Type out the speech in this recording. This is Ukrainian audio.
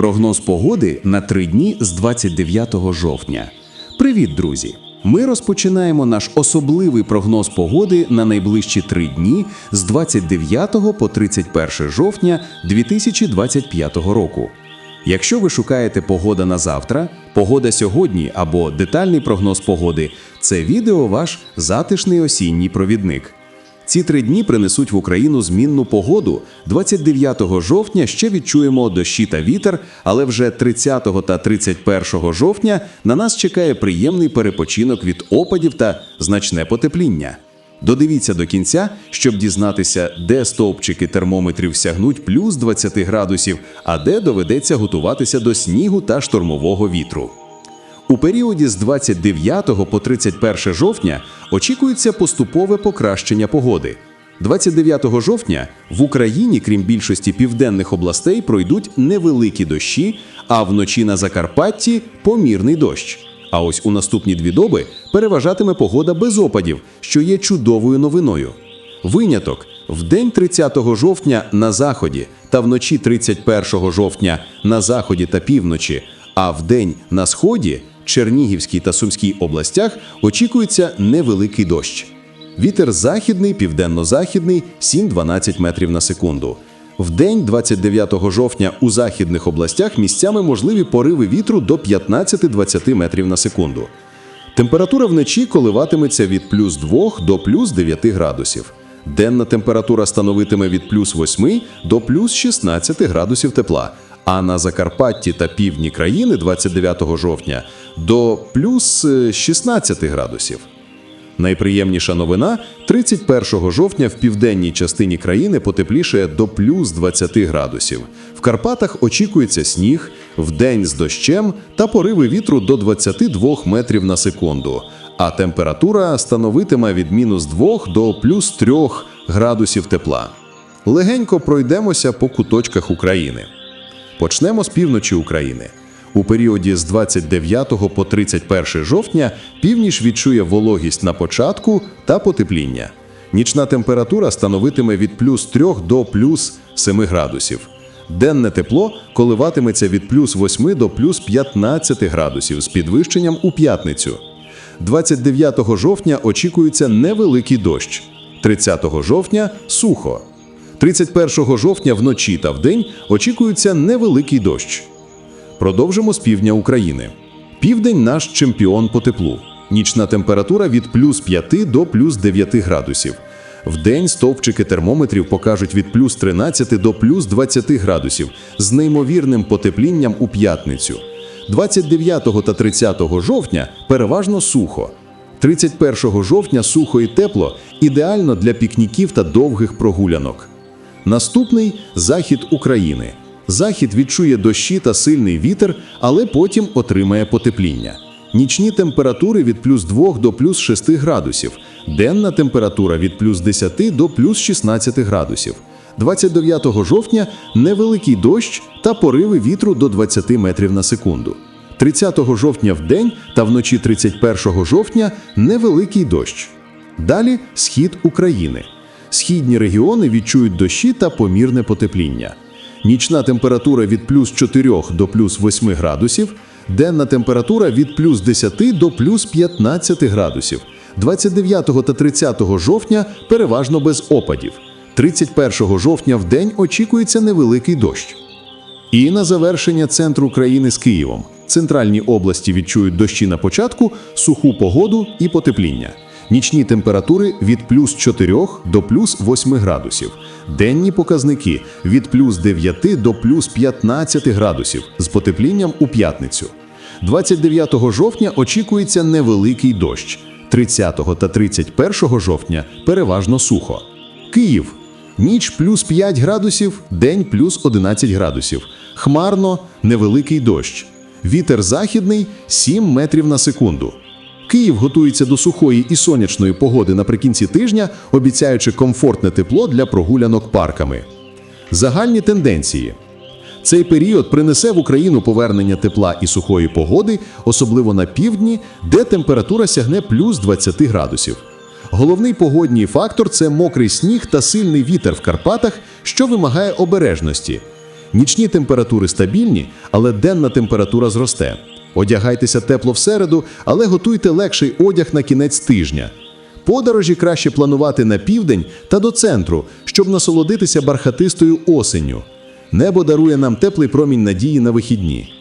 Прогноз погоди на три дні з 29 жовтня. Привіт, друзі! Ми розпочинаємо наш особливий прогноз погоди на найближчі три дні з 29 по 31 жовтня 2025 року. Якщо ви шукаєте погода на завтра, погода сьогодні або детальний прогноз погоди, це відео ваш затишний осінній провідник. Ці три дні принесуть в Україну змінну погоду. 29 жовтня ще відчуємо дощі та вітер, але вже 30 та 31 жовтня на нас чекає приємний перепочинок від опадів та значне потепління. Додивіться до кінця, щоб дізнатися, де стовпчики термометрів сягнуть плюс 20 градусів, а де доведеться готуватися до снігу та штормового вітру. У періоді з 29 по 31 жовтня очікується поступове покращення погоди. 29 жовтня в Україні, крім більшості південних областей, пройдуть невеликі дощі, а вночі на Закарпатті помірний дощ. А ось у наступні дві доби переважатиме погода без опадів, що є чудовою новиною. Виняток в день 30 жовтня на заході та вночі 31 жовтня на заході та півночі, а в день на сході, Чернігівській та Сумській областях очікується невеликий дощ. Вітер західний, південно-західний 7-12 метрів на секунду. В день 29 жовтня у західних областях місцями можливі пориви вітру до 15-20 метрів на секунду. Температура вночі коливатиметься від плюс 2 до плюс 9 градусів. Денна температура становитиме від плюс 8 до плюс 16 градусів тепла, а на Закарпатті та півдні країни 29 жовтня до плюс е, 16 градусів. Найприємніша новина 31 жовтня в південній частині країни потеплішає до плюс 20 градусів. В Карпатах очікується сніг, вдень з дощем та пориви вітру до 22 метрів на секунду. А температура становитиме від мінус 2 до плюс 3 градусів тепла. Легенько пройдемося по куточках України. Почнемо з півночі України. У періоді з 29 по 31 жовтня північ відчує вологість на початку та потепління. Нічна температура становитиме від плюс 3 до плюс 7 градусів. Денне тепло коливатиметься від плюс 8 до плюс 15 градусів з підвищенням у п'ятницю. 29 жовтня очікується невеликий дощ, 30 жовтня сухо. 31 жовтня вночі та вдень очікується невеликий дощ. Продовжимо з півдня України. Південь наш чемпіон по теплу. Нічна температура від плюс 5 до плюс 9 градусів. Вдень стовпчики термометрів покажуть від плюс 13 до плюс 20 градусів з неймовірним потеплінням у п'ятницю. 29 та 30 жовтня переважно сухо. 31 жовтня сухо і тепло ідеально для пікніків та довгих прогулянок. Наступний захід України. Захід відчує дощі та сильний вітер, але потім отримає потепління. Нічні температури від плюс 2 до плюс 6 градусів, денна температура від плюс 10 до плюс 16 градусів. 29 жовтня невеликий дощ та пориви вітру до 20 метрів на секунду. 30 жовтня в день та вночі 31 жовтня невеликий дощ. Далі схід України. Східні регіони відчують дощі та помірне потепління. Нічна температура від плюс 4 до плюс 8 градусів, денна температура від плюс 10 до плюс 15 градусів. 29 та 30 жовтня переважно без опадів. 31 жовтня в день очікується невеликий дощ. І на завершення центру країни з Києвом. Центральні області відчують дощі на початку, суху погоду і потепління. Нічні температури від плюс 4 до плюс 8 градусів. Денні показники від плюс 9 до плюс 15 градусів з потеплінням у п'ятницю. 29 жовтня очікується невеликий дощ. 30 та 31 жовтня переважно сухо. Київ. Ніч плюс 5 градусів, день плюс 11 градусів. Хмарно, невеликий дощ. Вітер західний 7 метрів на секунду. Київ готується до сухої і сонячної погоди наприкінці тижня, обіцяючи комфортне тепло для прогулянок парками. Загальні тенденції. Цей період принесе в Україну повернення тепла і сухої погоди, особливо на півдні, де температура сягне плюс 20 градусів. Головний погодній фактор це мокрий сніг та сильний вітер в Карпатах, що вимагає обережності. Нічні температури стабільні, але денна температура зросте. Одягайтеся тепло всереду, але готуйте легший одяг на кінець тижня. Подорожі краще планувати на південь та до центру, щоб насолодитися бархатистою осенню. Небо дарує нам теплий промінь надії на вихідні.